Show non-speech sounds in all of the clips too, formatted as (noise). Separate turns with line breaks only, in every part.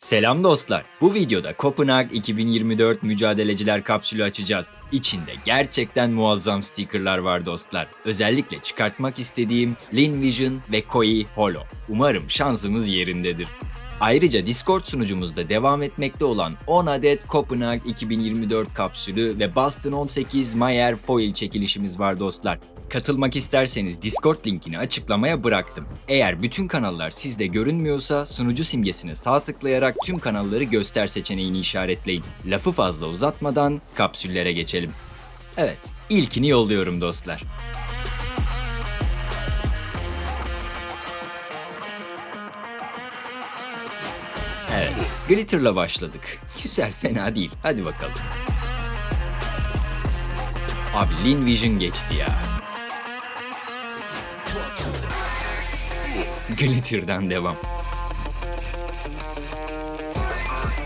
Selam dostlar. Bu videoda Kopenhag 2024 mücadeleciler kapsülü açacağız. İçinde gerçekten muazzam stickerlar var dostlar. Özellikle çıkartmak istediğim Lin Vision ve Koi Holo. Umarım şansımız yerindedir. Ayrıca Discord sunucumuzda devam etmekte olan 10 adet Kopenhag 2024 kapsülü ve Boston 18 Mayer foil çekilişimiz var dostlar. Katılmak isterseniz Discord linkini açıklamaya bıraktım. Eğer bütün kanallar sizde görünmüyorsa sunucu simgesine sağ tıklayarak tüm kanalları göster seçeneğini işaretleyin. Lafı fazla uzatmadan kapsüllere geçelim. Evet, ilkini yolluyorum dostlar. Evet, Glitter'la başladık. Güzel, fena değil. Hadi bakalım. Abi Lin Vision geçti ya. Glitter'dan devam.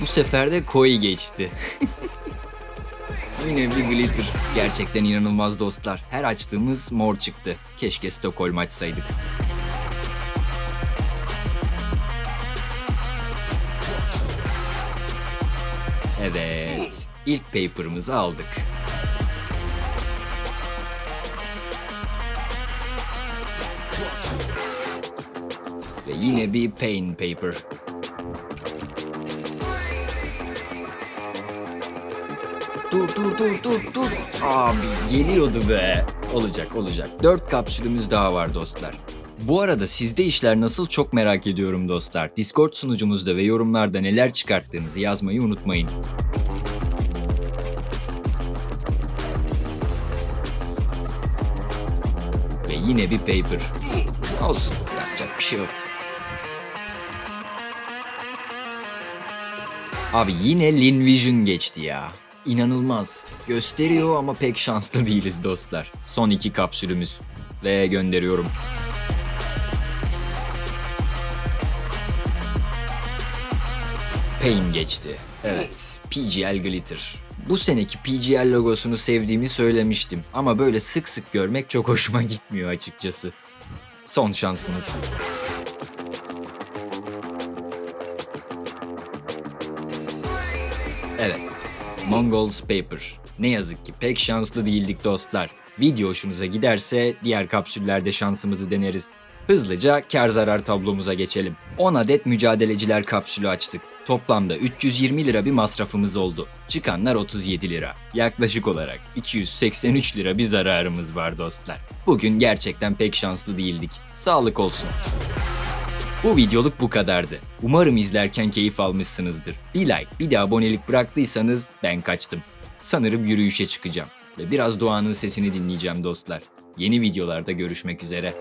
Bu sefer de Koi geçti. (laughs) Yine bir glitter. Gerçekten inanılmaz dostlar. Her açtığımız mor çıktı. Keşke Stockholm açsaydık. Evet. ilk paper'ımızı aldık. Ve yine bir pain paper. Dur dur dur dur dur. Abi geliyordu be. Olacak olacak. Dört kapsülümüz daha var dostlar. Bu arada sizde işler nasıl çok merak ediyorum dostlar. Discord sunucumuzda ve yorumlarda neler çıkarttığınızı yazmayı unutmayın. Ve yine bir paper. Olsun yapacak bir şey yok. Abi yine Lin Vision geçti ya. İnanılmaz. Gösteriyor ama pek şanslı (laughs) değiliz dostlar. Son iki kapsülümüz. Ve gönderiyorum. Pain geçti. Evet. PGL Glitter. Bu seneki PGL logosunu sevdiğimi söylemiştim. Ama böyle sık sık görmek çok hoşuma gitmiyor açıkçası. Son şansımız. Evet. Mongols Paper. Ne yazık ki pek şanslı değildik dostlar. Video hoşunuza giderse diğer kapsüllerde şansımızı deneriz. Hızlıca kar zarar tablomuza geçelim. 10 adet mücadeleciler kapsülü açtık. Toplamda 320 lira bir masrafımız oldu. Çıkanlar 37 lira. Yaklaşık olarak 283 lira bir zararımız var dostlar. Bugün gerçekten pek şanslı değildik. Sağlık olsun. Bu videoluk bu kadardı. Umarım izlerken keyif almışsınızdır. Bir like, bir de abonelik bıraktıysanız ben kaçtım. Sanırım yürüyüşe çıkacağım ve biraz doğanın sesini dinleyeceğim dostlar. Yeni videolarda görüşmek üzere.